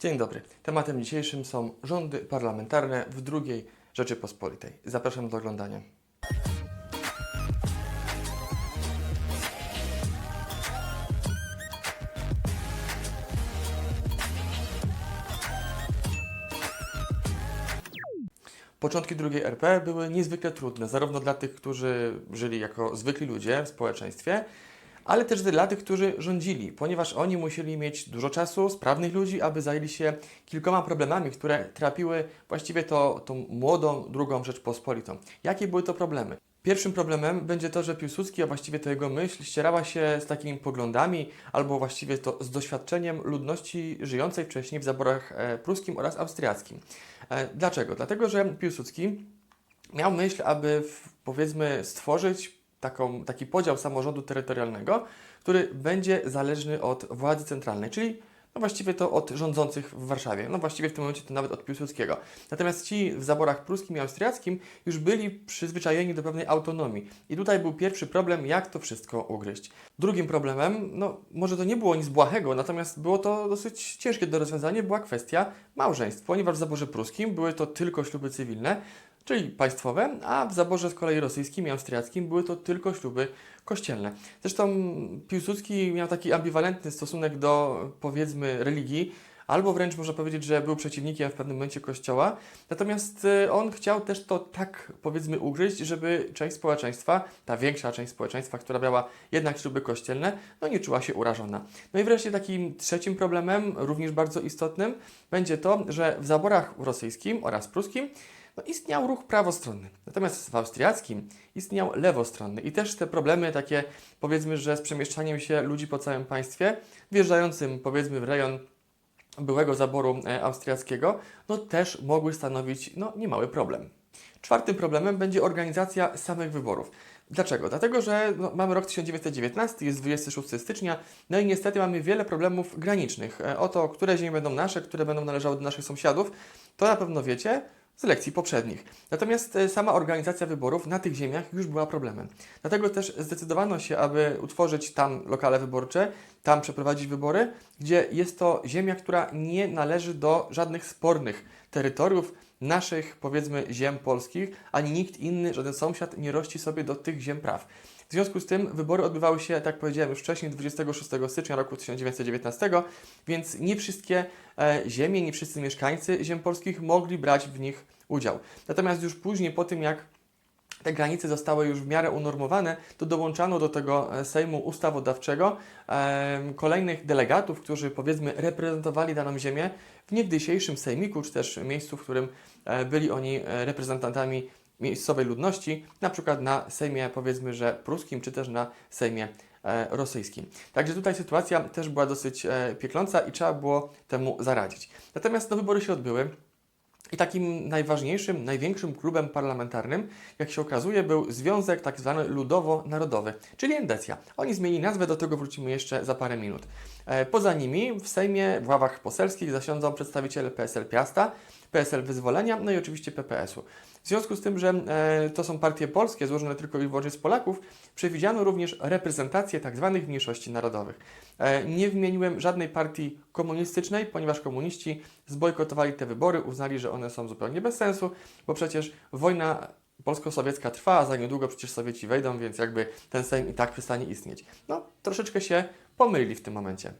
Dzień dobry. Tematem dzisiejszym są rządy parlamentarne w II Rzeczypospolitej. Zapraszam do oglądania. Początki II RP były niezwykle trudne, zarówno dla tych, którzy żyli jako zwykli ludzie w społeczeństwie, ale też dla tych, którzy rządzili, ponieważ oni musieli mieć dużo czasu, sprawnych ludzi, aby zajęli się kilkoma problemami, które trapiły właściwie to, tą młodą drugą Rzeczpospolitą. Jakie były to problemy? Pierwszym problemem będzie to, że Piłsudski, a właściwie to jego myśl, ścierała się z takimi poglądami, albo właściwie to z doświadczeniem ludności żyjącej wcześniej w zaborach e, pruskim oraz austriackim. E, Dlaczego? Dlatego, że Piłsudski miał myśl, aby powiedzmy stworzyć taką, taki podział samorządu terytorialnego, który będzie zależny od władzy centralnej, czyli no właściwie to od rządzących w Warszawie. No właściwie w tym momencie to nawet od Piłsudskiego. Natomiast ci w zaborach pruskim i austriackim już byli przyzwyczajeni do pewnej autonomii. I tutaj był pierwszy problem, jak to wszystko ugryźć. Drugim problemem, no może to nie było nic błahego, natomiast było to dosyć ciężkie do rozwiązania, była kwestia małżeństw, ponieważ w zaborze pruskim były to tylko śluby cywilne, czyli państwowe, a w zaborze z kolei rosyjskim i austriackim były to tylko śluby kościelne. Zresztą Piłsudski miał taki ambiwalentny stosunek do, powiedzmy, religii, albo wręcz można powiedzieć, że był przeciwnikiem w pewnym momencie kościoła. Natomiast y, on chciał też to tak, powiedzmy, ugryźć, żeby część społeczeństwa, ta większa część społeczeństwa, która miała jednak śluby kościelne, no nie czuła się urażona. No i wreszcie takim trzecim problemem, również bardzo istotnym, będzie to, że w zaborach rosyjskim oraz pruskim no, istniał ruch prawostronny. Natomiast w austriackim istniał lewostronny. I też te problemy takie, powiedzmy, że z przemieszczaniem się ludzi po całym państwie, wjeżdżającym, powiedzmy, w rejon byłego zaboru e, austriackiego, no też mogły stanowić no, niemały problem. Czwartym problemem będzie organizacja samych wyborów. Dlaczego? Dlatego, że no, mamy rok 1919, jest 26 stycznia, no i niestety mamy wiele problemów granicznych. E, O to, które ziemie będą nasze, które będą należały do naszych sąsiadów, to na pewno wiecie z lekcji poprzednich. Natomiast e, sama organizacja wyborów na tych ziemiach już była problemem. Dlatego też zdecydowano się, aby utworzyć tam lokale wyborcze, tam przeprowadzić wybory, gdzie jest to ziemia, która nie należy do żadnych spornych terytoriów naszych, powiedzmy, ziem polskich, ani nikt inny, żaden sąsiad nie rości sobie do tych ziem praw. W związku z tym wybory odbywały się, tak powiedziałem już wcześniej, 26 stycznia roku 1919, więc nie wszystkie e, ziemie, nie wszyscy mieszkańcy ziem polskich mogli brać w nich udział. Natomiast już później, po tym jak te granice zostały już w miarę unormowane, to dołączano do tego e, Sejmu Ustawodawczego em, kolejnych delegatów, którzy powiedzmy reprezentowali daną ziemię w niegdysiejszym sejmiku, czy też miejscu, w którym e, byli oni e, reprezentantami miejscowej ludności, na przykład na Sejmie powiedzmy, że pruskim, czy też na Sejmie e, rosyjskim. Także tutaj sytuacja też była dosyć e, piekląca i trzeba było temu zaradzić. Natomiast no, wybory się odbyły. I takim najważniejszym, największym klubem parlamentarnym, jak się okazuje, był Związek tak zwany Ludowo-Narodowy, czyli Endecja. Oni zmienili nazwę, do tego wrócimy jeszcze za parę minut. E, Poza nimi w Sejmie, w ławach poselskich zasiądzą przedstawiciele PSL Piasta, PSL Wyzwolenia, no i oczywiście PPS-u. W związku z tym, że e, to są partie polskie, złożone tylko i wyłącznie z Polaków, przewidziano również reprezentację tzw. mniejszości narodowych. E, nie wymieniłem żadnej partii komunistycznej, ponieważ komuniści zbojkotowali te wybory, uznali, że one są zupełnie bez sensu, bo przecież wojna polsko-sowiecka trwa, a za niedługo przecież Sowieci wejdą, więc jakby ten Sejm i tak przestanie istnieć. No, troszeczkę się pomylili w tym momencie.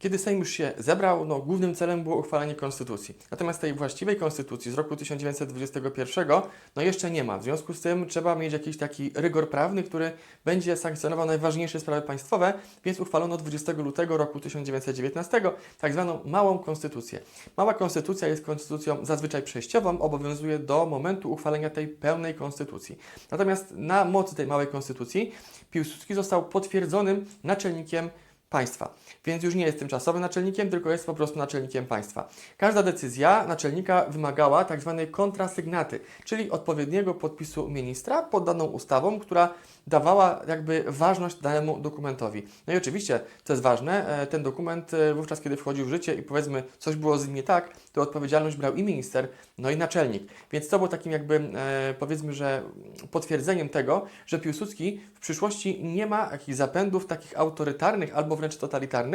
Kiedy Sejm już się zebrał, no, głównym celem było uchwalenie konstytucji. Natomiast tej właściwej konstytucji z roku 1921 no jeszcze nie ma. W związku z tym trzeba mieć jakiś taki rygor prawny, który będzie sankcjonował najważniejsze sprawy państwowe, więc uchwalono 20 lutego roku 1919 tak zwaną małą konstytucję. Mała konstytucja jest konstytucją zazwyczaj przejściową, obowiązuje do momentu uchwalenia tej pełnej konstytucji. Natomiast na mocy tej małej konstytucji Piłsudski został potwierdzonym naczelnikiem państwa. Więc już nie jest tymczasowym naczelnikiem, tylko jest po prostu naczelnikiem państwa. Każda decyzja naczelnika wymagała tak zwanej kontrasygnaty, czyli odpowiedniego podpisu ministra pod daną ustawą, która dawała jakby ważność danemu dokumentowi. No i oczywiście, co jest ważne, e, ten dokument e, wówczas, kiedy wchodził w życie i powiedzmy coś było z nim nie tak, to odpowiedzialność brał i minister, no i naczelnik. Więc to było takim jakby e, powiedzmy, że potwierdzeniem tego, że Piłsudski w przyszłości nie ma jakichś zapędów takich autorytarnych albo wręcz totalitarnych,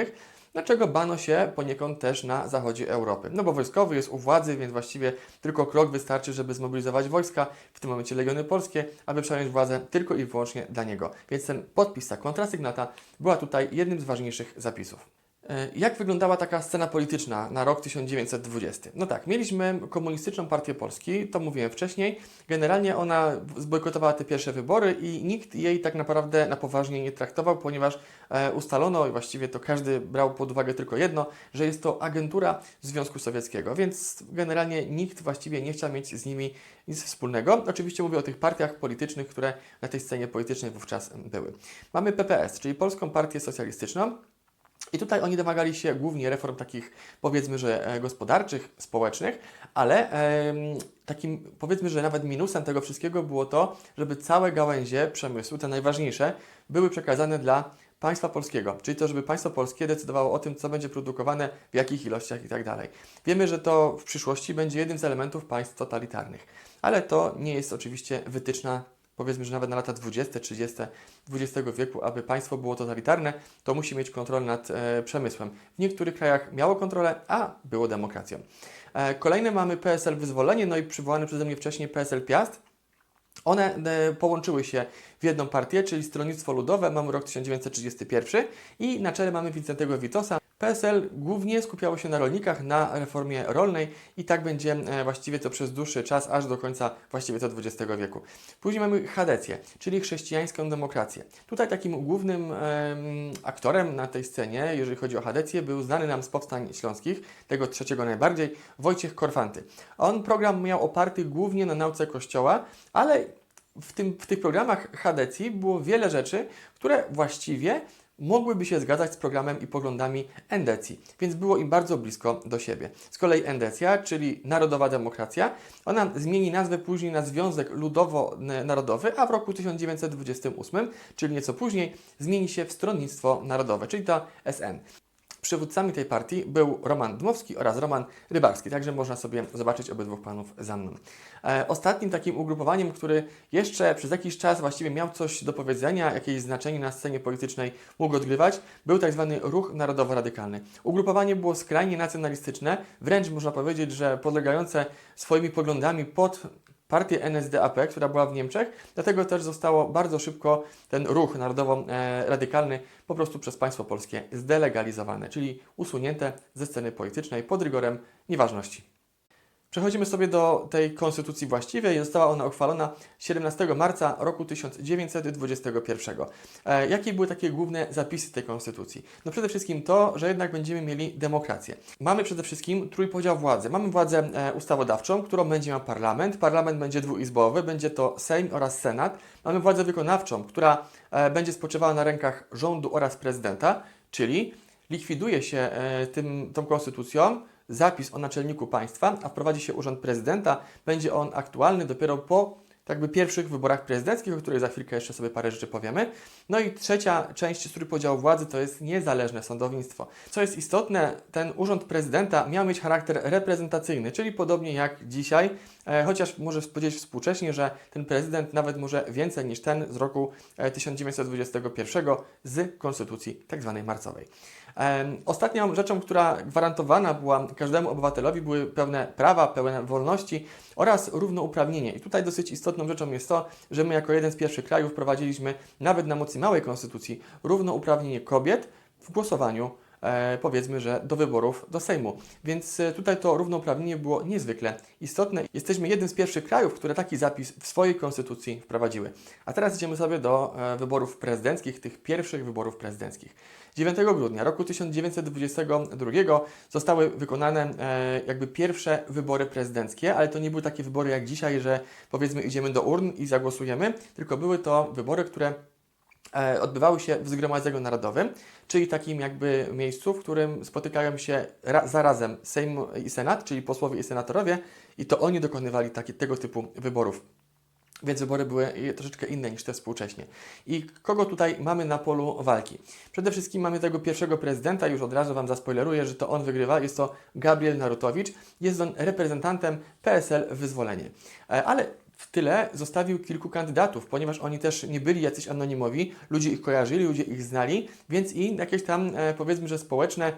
dlaczego bano się poniekąd też na zachodzie Europy. No bo wojskowy jest u władzy, więc właściwie tylko krok wystarczy, żeby zmobilizować wojska, w tym momencie legiony polskie, aby przejąć władzę tylko i wyłącznie dla niego. Więc ten podpis, ta kontrasygnata była tutaj jednym z ważniejszych zapisów. E, Jak wyglądała taka scena polityczna na rok 1920? No tak, mieliśmy komunistyczną partię Polski, to mówiłem wcześniej. Generalnie ona zbojkotowała te pierwsze wybory i nikt jej tak naprawdę na poważnie nie traktował, ponieważ e, ustalono, i właściwie to każdy brał pod uwagę tylko jedno, że jest to agentura Związku Sowieckiego, więc generalnie nikt właściwie nie chciał mieć z nimi nic wspólnego. Oczywiście mówię o tych partiach politycznych, które na tej scenie politycznej wówczas były. Mamy PPS, czyli Polską Partię Socjalistyczną. I tutaj oni domagali się głównie reform takich, powiedzmy, że e, gospodarczych, społecznych, ale takim, powiedzmy, że nawet minusem tego wszystkiego było to, żeby całe gałęzie przemysłu, te najważniejsze, były przekazane dla państwa polskiego, czyli to, żeby państwo polskie decydowało o tym, co będzie produkowane, w jakich ilościach i tak dalej. Wiemy, że to w przyszłości będzie jednym z elementów państw totalitarnych, ale to nie jest oczywiście wytyczna powiedzmy, że nawet na lata 20, 30 XX wieku, aby państwo było totalitarne, to musi mieć kontrolę nad e, przemysłem. W niektórych krajach miało kontrolę, a było demokracją. E, kolejne mamy PSL Wyzwolenie, no i przywołany przeze mnie wcześniej PSL Piast. One e, połączyły się w jedną partię, czyli Stronnictwo Ludowe, mamy rok 1931 i na czele mamy Wincentego Witosa. PSL głównie skupiało się na rolnikach, na reformie rolnej i tak będzie e, właściwie to przez dłuższy czas, aż do końca właściwie to XX wieku. Później mamy Chadecję, czyli chrześcijańską demokrację. Tutaj takim głównym em, aktorem na tej scenie, jeżeli chodzi o Chadecję, był znany nam z powstań śląskich, tego trzeciego najbardziej, Wojciech Korfanty. On program miał oparty głównie na nauce Kościoła, ale w, tym, w tych programach Hadecji było wiele rzeczy, które właściwie mogłyby się zgadzać z programem i poglądami Endecji, więc było im bardzo blisko do siebie. Z kolei Endecja, czyli Narodowa Demokracja, ona zmieni nazwę później na Związek Ludowo-Narodowy, a w roku 1928, czyli nieco później, zmieni się w Stronnictwo Narodowe, czyli to SN. Przywódcami tej partii był Roman Dmowski oraz Roman Rybarski, także można sobie zobaczyć obydwu panów za mną. E, ostatnim takim ugrupowaniem, który jeszcze przez jakiś czas właściwie miał coś do powiedzenia, jakieś znaczenie na scenie politycznej mógł odgrywać, był tak zwany Ruch Narodowo-Radykalny. Ugrupowanie było skrajnie nacjonalistyczne, wręcz można powiedzieć, że podlegające swoimi poglądami pod partię NSDAP, która była w Niemczech, dlatego też zostało bardzo szybko ten ruch narodowo-radykalny po prostu przez państwo polskie zdelegalizowane, czyli usunięte ze sceny politycznej pod rygorem nieważności. Przechodzimy sobie do tej konstytucji właściwej. Została ona uchwalona 17 marca roku 1921. E, jakie były takie główne zapisy tej konstytucji? No przede wszystkim to, że jednak będziemy mieli demokrację. Mamy przede wszystkim trójpodział władzy. Mamy władzę e, ustawodawczą, którą będzie miał parlament. Parlament będzie dwuizbowy, będzie to Sejm oraz Senat. Mamy władzę wykonawczą, która e, będzie spoczywała na rękach rządu oraz prezydenta, czyli likwiduje się tym, tą konstytucją zapis o naczelniku państwa, a wprowadzi się urząd prezydenta. Będzie on aktualny dopiero po tak jakby pierwszych wyborach prezydenckich, o których za chwilkę jeszcze sobie parę rzeczy powiemy. No i trzecia część trójpodziału władzy to jest niezależne sądownictwo. Co jest istotne, ten urząd prezydenta miał mieć charakter reprezentacyjny, czyli podobnie jak dzisiaj, e, chociaż może powiedzieć współcześnie, że ten prezydent nawet może więcej niż ten z roku e, 1921 z konstytucji tzw. marcowej. Ostatnią rzeczą, która gwarantowana była każdemu obywatelowi, były pewne prawa, pełne wolności oraz równouprawnienie. I tutaj dosyć istotną rzeczą jest to, że my jako jeden z pierwszych krajów wprowadziliśmy nawet na mocy małej konstytucji równouprawnienie kobiet w głosowaniu powiedzmy, że do wyborów do Sejmu. Więc e, tutaj to równouprawnienie było niezwykle istotne. Jesteśmy jednym z pierwszych krajów, które taki zapis w swojej konstytucji wprowadziły. A teraz idziemy sobie do e, wyborów prezydenckich, tych pierwszych wyborów prezydenckich. 9 grudnia roku 1922 zostały wykonane e, jakby pierwsze wybory prezydenckie, ale to nie były takie wybory jak dzisiaj, że powiedzmy idziemy do urn i zagłosujemy, tylko były to wybory, które e, odbywały się w Zgromadzeniu Narodowym, czyli takim jakby miejscu, w którym spotykają się ra zarazem Sejm i Senat, czyli posłowie i senatorowie i to oni dokonywali taki, tego typu wyborów. Więc wybory były troszeczkę inne niż te współcześnie. I kogo tutaj mamy na polu walki? Przede wszystkim mamy tego pierwszego prezydenta, już od razu Wam zaspoileruję, że to on wygrywa, jest to Gabriel Narutowicz, jest on reprezentantem PSL Wyzwolenie. E, Ale w tyle zostawił kilku kandydatów, ponieważ oni też nie byli jacyś anonimowi, ludzie ich kojarzyli, ludzie ich znali, więc i jakieś tam e, powiedzmy, że społeczne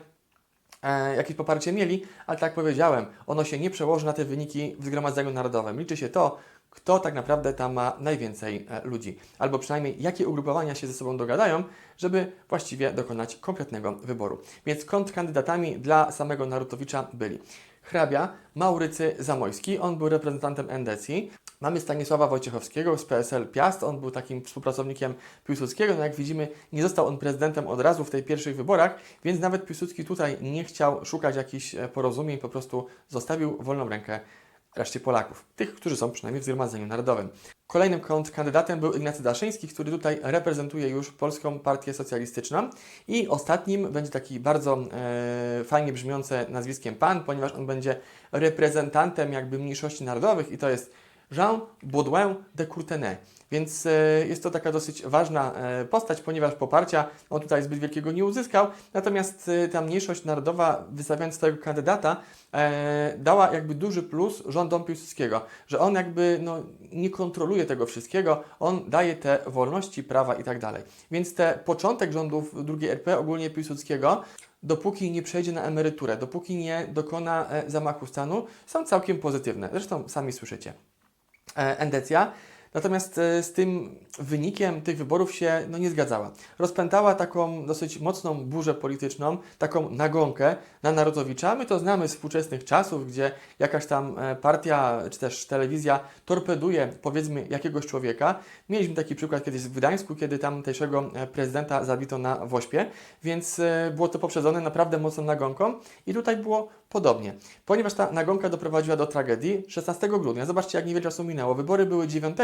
e, jakieś poparcie mieli, ale tak jak powiedziałem, ono się nie przełoży na te wyniki w Zgromadzeniu Narodowym. Liczy się to, kto tak naprawdę tam ma najwięcej e, ludzi, albo przynajmniej jakie ugrupowania się ze sobą dogadają, żeby właściwie dokonać kompletnego wyboru. Więc kontrkandydatami dla samego Narutowicza byli hrabia Maurycy Zamojski, on był reprezentantem Endecji. Mamy Stanisława Wojciechowskiego z PSL Piast, on był takim współpracownikiem Piłsudskiego. No jak widzimy, nie został on prezydentem od razu w tych pierwszych wyborach, więc nawet Piłsudski tutaj nie chciał szukać jakichś e, porozumień, po prostu zostawił wolną rękę reszcie Polaków, tych, którzy są przynajmniej w Zgromadzeniu Narodowym. Kolejnym kontrkandydatem był Ignacy Daszyński, który tutaj reprezentuje już Polską Partię Socjalistyczną i ostatnim będzie taki bardzo e, fajnie brzmiące nazwiskiem pan, ponieważ on będzie reprezentantem jakby mniejszości narodowych i to jest Jean Baudouin de Courtenay. Więc e, jest to taka dosyć ważna e, postać, ponieważ poparcia on tutaj zbyt wielkiego nie uzyskał, natomiast e, ta mniejszość narodowa, wystawiając swojego kandydata, dała jakby duży plus rządom Piłsudskiego, że on jakby no, nie kontroluje tego wszystkiego, on daje te wolności, prawa i tak dalej. Więc te początek rządów II RP, ogólnie Piłsudskiego, dopóki nie przejdzie na emeryturę, dopóki nie dokona zamachu stanu, są całkiem pozytywne. Zresztą sami słyszycie Endecja. Natomiast e, z tym wynikiem tych wyborów się no, nie zgadzała. Rozpętała taką dosyć mocną burzę polityczną, taką nagonkę na Narodowicza. My to znamy z współczesnych czasów, gdzie jakaś tam e, partia czy też telewizja torpeduje powiedzmy jakiegoś człowieka. Mieliśmy taki przykład kiedyś w Gdańsku, kiedy tamtejszego e, prezydenta zabito na Wośpie, więc było to poprzedzone naprawdę mocną nagonką i tutaj było podobnie. Ponieważ ta nagonka doprowadziła do tragedii 16 grudnia, zobaczcie jak niewiele czasu minęło, wybory były 9,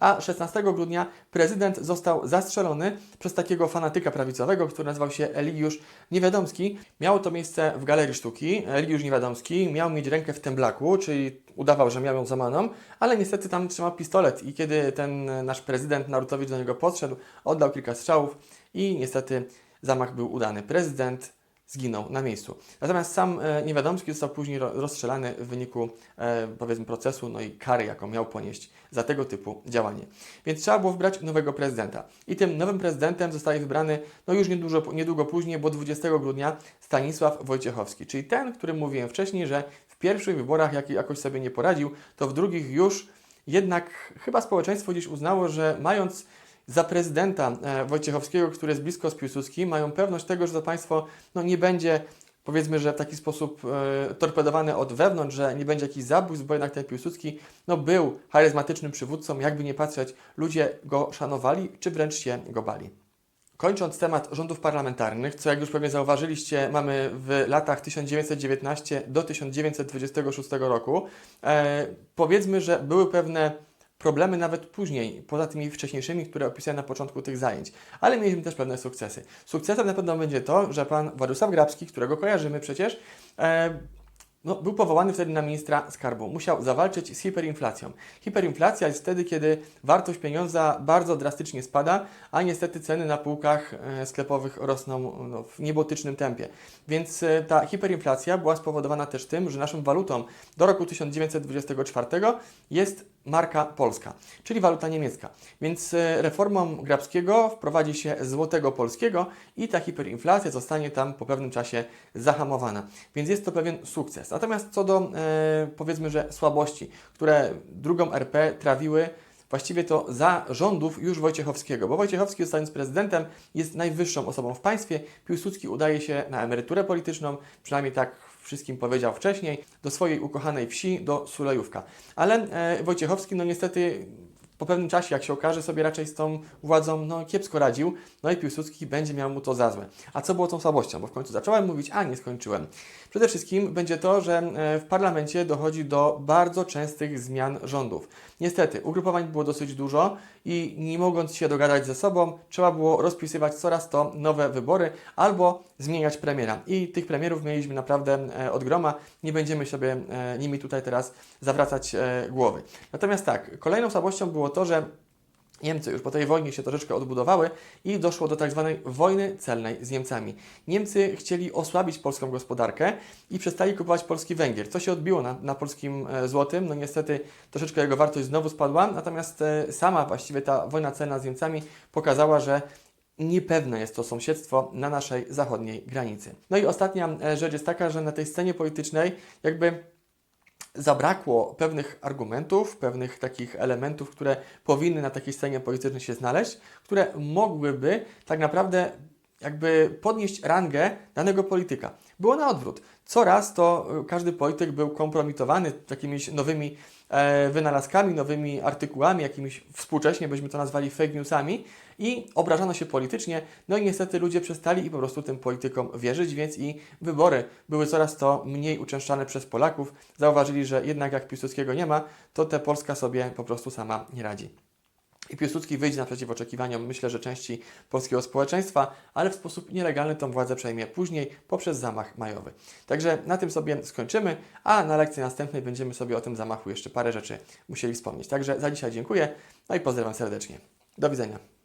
a 16 grudnia prezydent został zastrzelony przez takiego fanatyka prawicowego, który nazywał się Eligiusz Niewiadomski. Miało to miejsce w Galerii Sztuki. Eligiusz Niewiadomski miał mieć rękę w temblaku, czyli udawał, że miał ją złamaną, ale niestety tam trzymał pistolet i kiedy ten nasz prezydent Narutowicz do niego podszedł, oddał kilka strzałów i niestety zamach był udany. Prezydent zginął na miejscu. Natomiast sam e, Niewiadomski został później ro- rozstrzelany w wyniku e, powiedzmy procesu, no i kary, jaką miał ponieść za tego typu działanie. Więc trzeba było wybrać nowego prezydenta. I tym nowym prezydentem zostaje wybrany no już niedużo, niedługo później, bo 20 grudnia Stanisław Wojciechowski, czyli ten, który mówiłem wcześniej, że w pierwszych wyborach jak, jakoś sobie nie poradził, to w drugich już jednak chyba społeczeństwo gdzieś uznało, że mając za prezydenta e, Wojciechowskiego, który jest blisko z Piłsudskim, mają pewność tego, że to państwo no, nie będzie powiedzmy, że w taki sposób e, torpedowane od wewnątrz, że nie będzie jakichś zabójstw, bo jednak ten Piłsudski no, był charyzmatycznym przywódcą, jakby nie patrzeć, ludzie go szanowali, czy wręcz się go bali. Kończąc temat rządów parlamentarnych, co jak już pewnie zauważyliście, mamy w latach 1919 do 1926 roku, e, powiedzmy, że były pewne problemy nawet później, poza tymi wcześniejszymi, które opisałem na początku tych zajęć. Ale mieliśmy też pewne sukcesy. Sukcesem na pewno będzie to, że pan Władysław Grabski, którego kojarzymy przecież, e, no, był powołany wtedy na ministra skarbu. Musiał zawalczyć z hiperinflacją. Hiperinflacja jest wtedy, kiedy wartość pieniądza bardzo drastycznie spada, a niestety ceny na półkach e, sklepowych rosną no, w niebotycznym tempie. Więc e, ta hiperinflacja była spowodowana też tym, że naszą walutą do roku 1924 jest marka polska, czyli waluta niemiecka. Więc e, reformą Grabskiego wprowadzi się złotego polskiego i ta hiperinflacja zostanie tam po pewnym czasie zahamowana. Więc jest to pewien sukces. Natomiast co do e, powiedzmy, że słabości, które drugą RP trawiły właściwie to za rządów już Wojciechowskiego, bo Wojciechowski zostając prezydentem jest najwyższą osobą w państwie. Piłsudski udaje się na emeryturę polityczną, przynajmniej tak wszystkim powiedział wcześniej, do swojej ukochanej wsi, do Sulejówka. Ale e, Wojciechowski, no niestety po pewnym czasie, jak się okaże, sobie raczej z tą władzą no, kiepsko radził, no i Piłsudski będzie miał mu to za złe. A co było tą słabością? Bo w końcu zacząłem mówić, a nie skończyłem. Przede wszystkim będzie to, że e, w parlamencie dochodzi do bardzo częstych zmian rządów. Niestety, ugrupowań było dosyć dużo i nie mogąc się dogadać ze sobą, trzeba było rozpisywać coraz to nowe wybory albo zmieniać premiera. I tych premierów mieliśmy naprawdę e, od groma. Nie będziemy sobie e, nimi tutaj teraz zawracać e, głowy. Natomiast tak, kolejną słabością było to, że Niemcy już po tej wojnie się troszeczkę odbudowały i doszło do tak zwanej wojny celnej z Niemcami. Niemcy chcieli osłabić polską gospodarkę i przestali kupować polski węgiel, co się odbiło na, na polskim e, złotym. No niestety troszeczkę jego wartość znowu spadła, natomiast e, sama właściwie ta wojna celna z Niemcami pokazała, że niepewne jest to sąsiedztwo na naszej zachodniej granicy. No i ostatnia e, rzecz jest taka, że na tej scenie politycznej jakby zabrakło pewnych argumentów, pewnych takich elementów, które powinny na takiej scenie politycznej się znaleźć, które mogłyby tak naprawdę jakby podnieść rangę danego polityka. Było na odwrót. Coraz to y, każdy polityk był kompromitowany jakimiś nowymi e, wynalazkami, nowymi artykułami, jakimiś współcześnie byśmy to nazwali fake newsami i obrażano się politycznie. No i niestety ludzie przestali i po prostu tym politykom wierzyć, więc i wybory były coraz to mniej uczęszczane przez Polaków. Zauważyli, że jednak jak Piłsudskiego nie ma, to ta Polska sobie po prostu sama nie radzi. I Piłsudski wyjdzie naprzeciw oczekiwaniom, myślę, że części polskiego społeczeństwa, ale w sposób nielegalny tą władzę przejmie później poprzez zamach majowy. Także na tym sobie skończymy, a na lekcji następnej będziemy sobie o tym zamachu jeszcze parę rzeczy musieli wspomnieć. Także za dzisiaj dziękuję, no i pozdrawiam serdecznie. Do widzenia.